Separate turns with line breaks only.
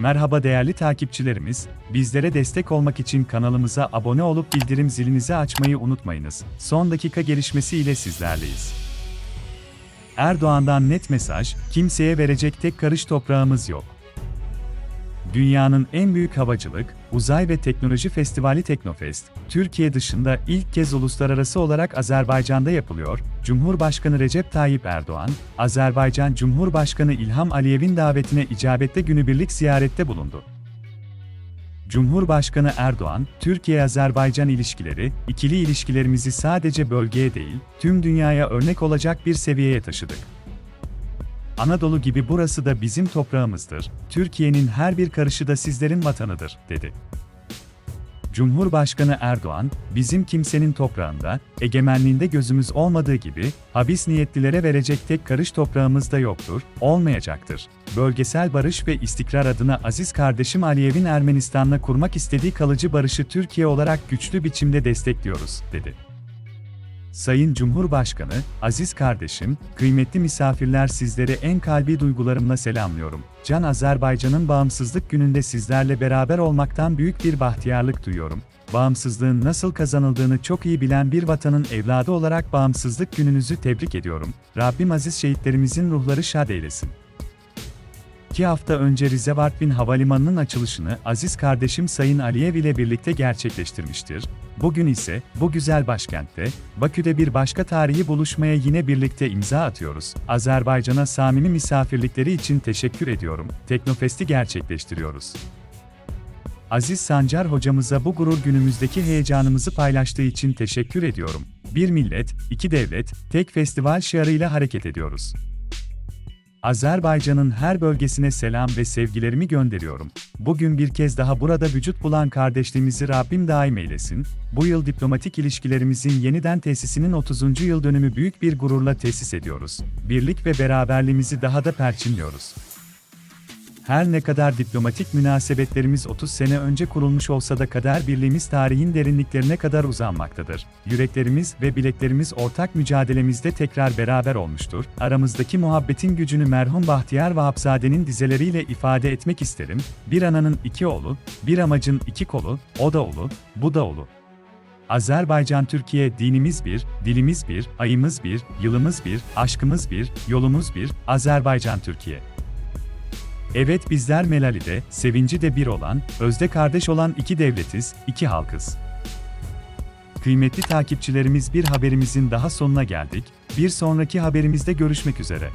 Merhaba değerli takipçilerimiz, bizlere destek olmak için kanalımıza abone olup bildirim zilinizi açmayı unutmayınız. Son dakika gelişmesi ile sizlerleyiz. Erdoğan'dan net mesaj, kimseye verecek tek karış toprağımız yok. Dünyanın en büyük havacılık, uzay ve teknoloji festivali Teknofest, Türkiye dışında ilk kez uluslararası olarak Azerbaycan'da yapılıyor. Cumhurbaşkanı Recep Tayyip Erdoğan, Azerbaycan Cumhurbaşkanı İlham Aliyev'in davetine icabette günübirlik ziyarette bulundu. Cumhurbaşkanı Erdoğan, Türkiye-Azerbaycan ilişkileri, ikili ilişkilerimizi sadece bölgeye değil, tüm dünyaya örnek olacak bir seviyeye taşıdık. Anadolu gibi burası da bizim toprağımızdır, Türkiye'nin her bir karışı da sizlerin vatanıdır, dedi. Cumhurbaşkanı Erdoğan, bizim kimsenin toprağında, egemenliğinde gözümüz olmadığı gibi, habis niyetlilere verecek tek karış toprağımız da yoktur, olmayacaktır. Bölgesel barış ve istikrar adına aziz kardeşim Aliyev'in Ermenistan'la kurmak istediği kalıcı barışı Türkiye olarak güçlü biçimde destekliyoruz, dedi. Sayın Cumhurbaşkanı, aziz kardeşim, kıymetli misafirler sizleri en kalbi duygularımla selamlıyorum. Can Azerbaycan'ın bağımsızlık gününde sizlerle beraber olmaktan büyük bir bahtiyarlık duyuyorum. Bağımsızlığın nasıl kazanıldığını çok iyi bilen bir vatanın evladı olarak bağımsızlık gününüzü tebrik ediyorum. Rabbim aziz şehitlerimizin ruhları şad eylesin. İki hafta önce Rize Artvin Havalimanı'nın açılışını aziz kardeşim Sayın Aliyev ile birlikte gerçekleştirmiştir. Bugün ise bu güzel başkentte, Bakü'de bir başka tarihi buluşmaya yine birlikte imza atıyoruz. Azerbaycan'a samimi misafirlikleri için teşekkür ediyorum. Teknofest'i gerçekleştiriyoruz. Aziz Sancar hocamıza bu gurur günümüzdeki heyecanımızı paylaştığı için teşekkür ediyorum. Bir millet, iki devlet, tek festival şiarıyla hareket ediyoruz. Azerbaycan'ın her bölgesine selam ve sevgilerimi gönderiyorum. Bugün bir kez daha burada vücut bulan kardeşliğimizi Rabbim daim eylesin. Bu yıl diplomatik ilişkilerimizin yeniden tesisinin 30. yıl dönümü büyük bir gururla tesis ediyoruz. Birlik ve beraberliğimizi daha da perçinliyoruz. Her ne kadar diplomatik münasebetlerimiz 30 sene önce kurulmuş olsa da kader birliğimiz tarihin derinliklerine kadar uzanmaktadır. Yüreklerimiz ve bileklerimiz ortak mücadelemizde tekrar beraber olmuştur. Aramızdaki muhabbetin gücünü merhum Bahtiyar Vahapzade'nin dizeleriyle ifade etmek isterim. Bir ananın iki oğlu, bir amacın iki kolu, o da oğlu, bu da oğlu. Azerbaycan Türkiye dinimiz bir, dilimiz bir, ayımız bir, yılımız bir, aşkımız bir, yolumuz bir, Azerbaycan Türkiye. Evet bizler Melali'de, sevinci de bir olan, özde kardeş olan iki devletiz, iki halkız. Kıymetli takipçilerimiz bir haberimizin daha sonuna geldik, bir sonraki haberimizde görüşmek üzere.